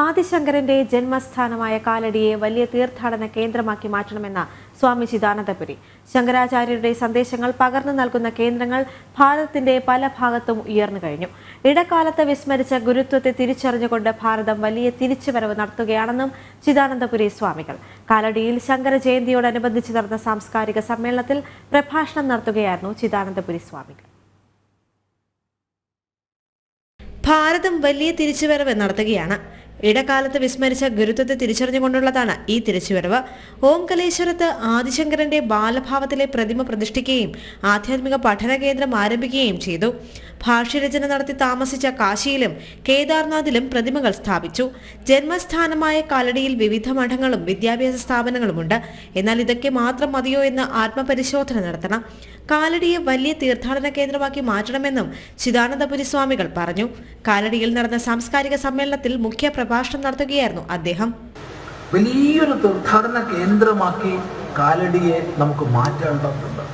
ആദിശങ്കരന്റെ ജന്മസ്ഥാനമായ കാലടിയെ വലിയ തീർത്ഥാടന കേന്ദ്രമാക്കി മാറ്റണമെന്ന സ്വാമി ചിദാനന്ദപുരി. ശങ്കരാചാര്യരുടെ സന്ദേശങ്ങൾ പകർന്നു നൽകുന്ന കേന്ദ്രങ്ങൾ ഭാരതത്തിന്റെ പല ഭാഗത്തും ഉയർന്നു കഴിഞ്ഞു. ഇടക്കാലത്ത് വിസ്മരിച്ച ഗുരുത്വത്തെ തിരിച്ചറിഞ്ഞുകൊണ്ട് ഭാരതം വലിയ തിരിച്ചുവരവ് നടത്തുകയാണെന്നും ചിദാനന്ദപുരി സ്വാമികൾ. കാലടിയിൽ ശങ്കര ജയന്തിയോടനുബന്ധിച്ച് നടന്ന സാംസ്കാരിക സമ്മേളനത്തിൽ പ്രഭാഷണം നടത്തുകയായിരുന്നു ചിദാനന്ദപുരി സ്വാമികൾ. ഭാരതം വലിയ തിരിച്ചുവരവ് നടത്തുകയാണ്. ഇടക്കാലത്ത് വിസ്മരിച്ച ഗുരുത്വത്തെ തിരിച്ചറിഞ്ഞുകൊണ്ടുള്ളതാണ് ഈ തിരിച്ചുവരവ്. ഓംകലേശ്വരത്ത് ആദിശങ്കരന്റെ ബാലഭാവത്തിലെ പ്രതിമ പ്രതിഷ്ഠിക്കുകയും ആധ്യാത്മിക പഠന കേന്ദ്രം ആരംഭിക്കുകയും ചെയ്തു. ഭാഷ്യരചന നടത്തി താമസിച്ച കാശിയിലും കേദാർനാഥിലും പ്രതിമകൾ സ്ഥാപിച്ചു. ജന്മസ്ഥാനമായ കാലടിയിൽ വിവിധ മഠങ്ങളും വിദ്യാഭ്യാസ സ്ഥാപനങ്ങളുമുണ്ട്. എന്നാൽ ഇതൊക്കെ മാത്രം മതിയോ എന്ന് ആത്മപരിശോധന നടത്തണം. കാലടിയെ വലിയ തീർത്ഥാടന കേന്ദ്രമാക്കി മാറ്റണമെന്നും ചിദാനന്ദപുരി സ്വാമികൾ പറഞ്ഞു. കാലടിയിൽ നടന്ന സാംസ്കാരിക സമ്മേളനത്തിൽ മുഖ്യ പ്രഭാഷണം നടത്തുകയായിരുന്നു അദ്ദേഹം. വലിയൊരു തീർത്ഥാടന കേന്ദ്രമാക്കി കാലടിയെ നമുക്ക് മാറ്റേണ്ടതുണ്ട്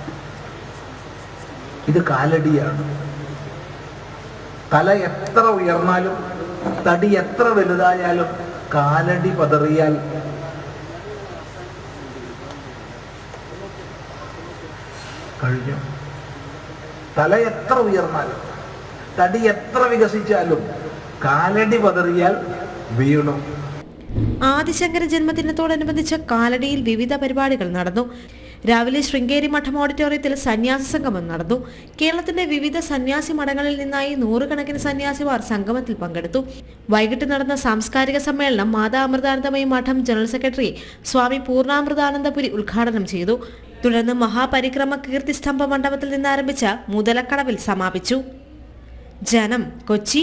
ഇത് കാലടിയാണ്. തല എത്ര ഉയർന്നാലും തടി എത്ര വലുതായാലും കാലടി പതറിയാൽ കഴിഞ്ഞു. തല എത്ര ഉയർന്നാലും തടി എത്ര വികസിച്ചാലും കാലടി പതറിയാൽ വീണു. ആദിശങ്കര ജന്മദിനത്തോടനുബന്ധിച്ച് കാലടിയിൽ വിവിധ പരിപാടികൾ നടന്നു. രാവിലെ ശൃംഗേരി മഠം ഓഡിറ്റോറിയത്തിൽ സന്യാസി സംഗമം നടന്നു. കേരളത്തിന്റെ വിവിധ സന്യാസി മഠങ്ങളിൽ നിന്നായി നൂറുകണക്കിന് സന്യാസിമാർ സംഗമത്തിൽ പങ്കെടുത്തു. വൈകിട്ട് നടന്ന സാംസ്കാരിക സമ്മേളനം മാതാ അമൃതാനന്ദമയി മഠം ജനറൽ സെക്രട്ടറി സ്വാമി പൂർണാമൃതാനന്ദപുരി ഉദ്ഘാടനം ചെയ്തു. തുടർന്ന് മഹാപരിക്രമ കീർത്തി സ്തംഭ മണ്ഡപത്തിൽ നിന്ന് ആരംഭിച്ച മുതലക്കടവിൽ സമാപിച്ചു. ജനം കൊച്ചി